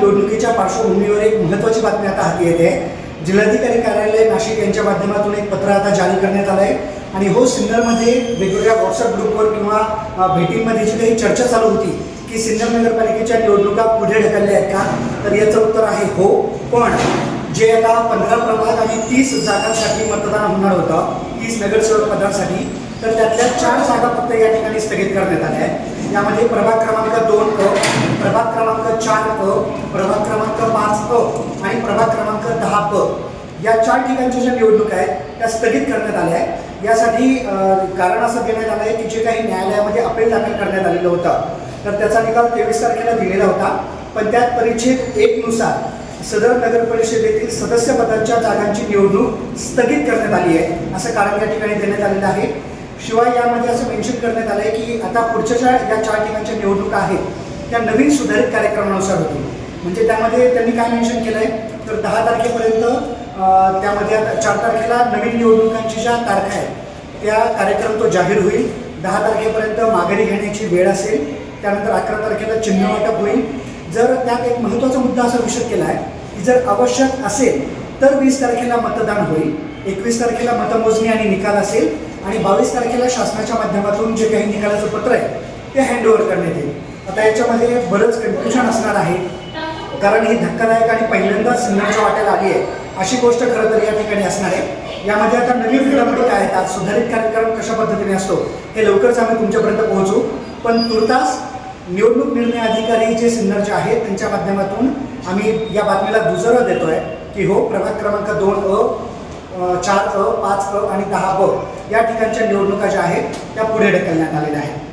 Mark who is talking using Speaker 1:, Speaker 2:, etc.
Speaker 1: निवडणुकीच्या पार्श्वभूमीवर एक महत्त्वाची बातमी आता हाती येते. जिल्हाधिकारी कार्यालय नाशिक यांच्या माध्यमातून एक पत्र आता जारी करण्यात आलं आहे आणि हो सिन्नरमध्ये वेगवेगळ्या व्हॉट्सअप ग्रुपवर किंवा भेटींमध्ये जी काही चर्चा चालू होती की सिन्नर नगरपालिकेच्या निवडणुका पुढे ढकलल्या आहेत का? तर याचं उत्तर आहे हो. पण जे आता पंधरा प्रभाग आणि तीस जागांसाठी मतदान होणार होतं तीस नगरसेवक पदांसाठी तर त्यातल्या चार जागा फक्त या ठिकाणी स्थगित करण्यात आल्या आहेत. यामध्ये प्रभाग क्रमांक दोन अ प्रभाग क्रमांक चार अ प्रभाग क्रमांक पाच अ आणि प्रभाग क्रमांक दहा प या चार ठिकाणच्या ज्या निवडणुका आहेत त्या स्थगित करण्यात आल्या आहेत. यासाठी कारण असं देण्यात आलं आहे की जे काही न्यायालयामध्ये अपील दाखल करण्यात आलेलं होतं तर त्याचा निकाल तेवीस तारखेला दिलेला होता. पण त्यात परिच्छेद एकनुसार सदर नगर परिषदेतील सदस्य पदांच्या जागांची निवडणूक स्थगित करण्यात आली आहे असं कारण या ठिकाणी देण्यात आलेलं आहे. शिवाय यामध्ये असं मेन्शन करण्यात आलं आहे की आता पुढच्या ज्या या चार ठिकाणच्या निवडणुका आहेत त्या नवीन सुधारित कार्यक्रमानुसार होतील. म्हणजे त्यामध्ये त्यांनी काय मेन्शन केलं आहे तर दहा तारखेपर्यंत त्यामध्ये आता चार तारखेला नवीन निवडणुकांची ज्या तारखा आहेत त्या कार्यक्रम तो जाहीर होईल. दहा तारखेपर्यंत माघारी घेण्याची वेळ असेल त्यानंतर अकरा तारखेला चिन्ह वाटप होईल. जर त्यात एक महत्त्वाचा मुद्दा असा विषय केला आहे की जर आवश्यक असेल तर वीस तारखेला मतदान होईल. एकवीस तारखेला मतमोजणी आणि निकाल असेल. आणि बावीस तारखेला शासनाच्या माध्यमातून जे काही निकालाचं पत्र आहे ते हँडओव्हर करण्यात येईल. आता याच्यामध्ये बरंच कन्फ्युजन असणार आहे. कारण ही धक्कादायक आणि पहिल्यांदा सिन्नरच्या वाट्याला आली आहे. अशी गोष्ट खरं तर या ठिकाणी असणार आहे. यामध्ये आता नवीन घडामोडी काय आहेत? आज सुधारित कार्यक्रम कशा पद्धतीने असतो? हे लवकरच आम्ही तुमच्यापर्यंत पोहोचू. पण तुर्तास निवडणूक निर्णय अधिकारी जे सिन्नरचे आहेत त्यांच्या माध्यमातून आम्ही या बातमीला दुजोरा देतोय की हो प्रभाग क्रमांक दोन अ, चार अ पाच अ आणि दहा ब या ठिकाणच्या निवडणुका ज्या आहेत त्या पुढे ढकलण्यात आलेल्या आहेत.